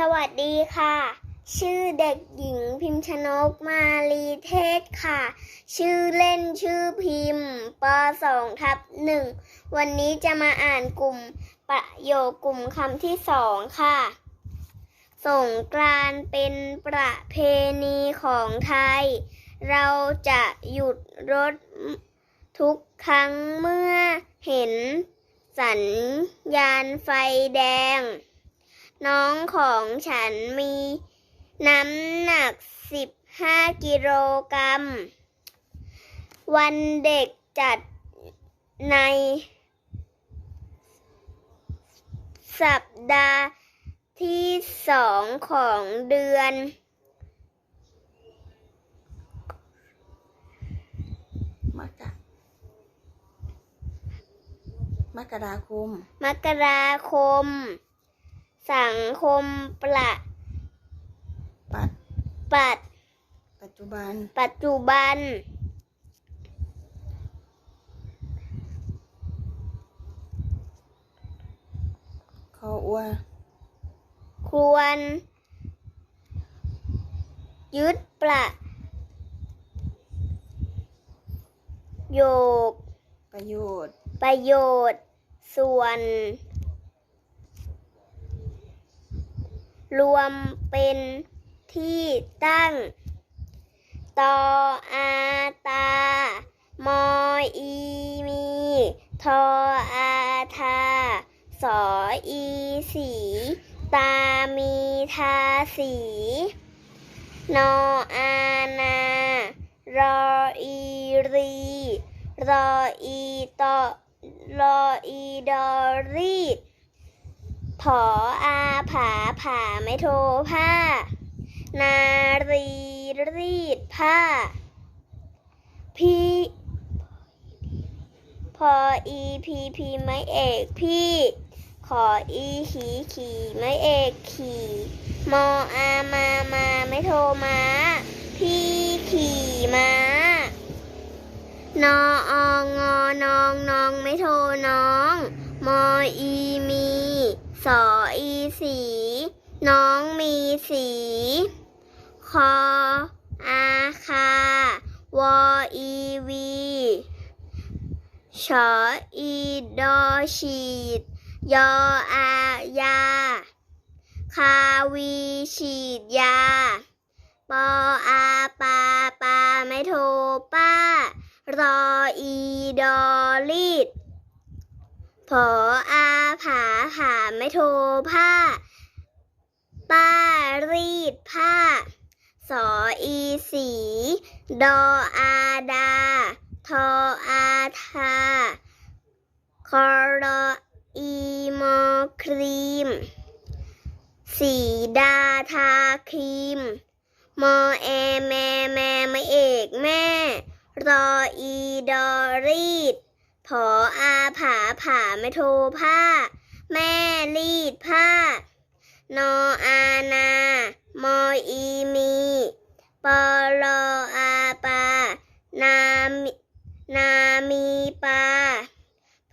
สวัสดีค่ะ ชื่อเด็กหญิงพิมชนกมาลีเทศค่ะ ชื่อเล่นชื่อพิมพ์ปสองทับหนึ่งวันนี้จะมาอ่านกลุ่มประโยคกลุ่มคำที่สองค่ะสงกรานต์เป็นประเพณีของไทย เราจะหยุดรถทุกครั้งเมื่อเห็นสัญญาณไฟแดง น้องของฉันมีน้ำหนัก15กิโลกรัม วันเด็กจัดในสัปดาห์ที่สองของเดือน มกะมกราคม มกราคม สังคมประปัดปัดปัจจุบัน ปัจจุบัน คออัวควร ยึดประโยคประโยชน์ ประโยชน์ ส่วน รวมเป็นที่ตั้ง ตออาตา มออีมี ทออาทา สออีสี ตามีทาสี นออานารออีรี รออีตอรออีดอรีด ผออาผาผาไม่โทผ้า นารีรีดผ้า พี่พออีพีพีไม้เอกพี่ ขออีขีขี่ไม้เอกขี่ มออามามาไม่โทมาพี่ขี่ม้านออองอนองนองไม่โทน้อง สี น้องมีสี คอ อาคา วอีวีชออีดอฉีด ยออายา คาวีฉีดยา ปออาปาปาไม่โทป้ารออีดอรีด ผออาผาผาไม่โทผ้า ป้ารีดผ้า สออีสี ดออาดา ทออาทา คอรออีมอครีม สีดาทาครีม มอแอแมแมไม่เอกแม่ รออีดอรีดผออา ผาผาไม่โทผ้า แม่รีดผ้า นออา นา มออีมี ปอลออาปา นามินามีปา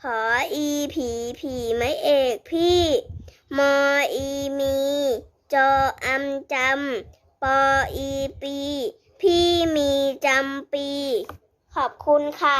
ผออีผีผีไม่เอกพี่ มออีมี จออำจำ ปออีปี พี่มีจำปี ขอบคุณค่ะ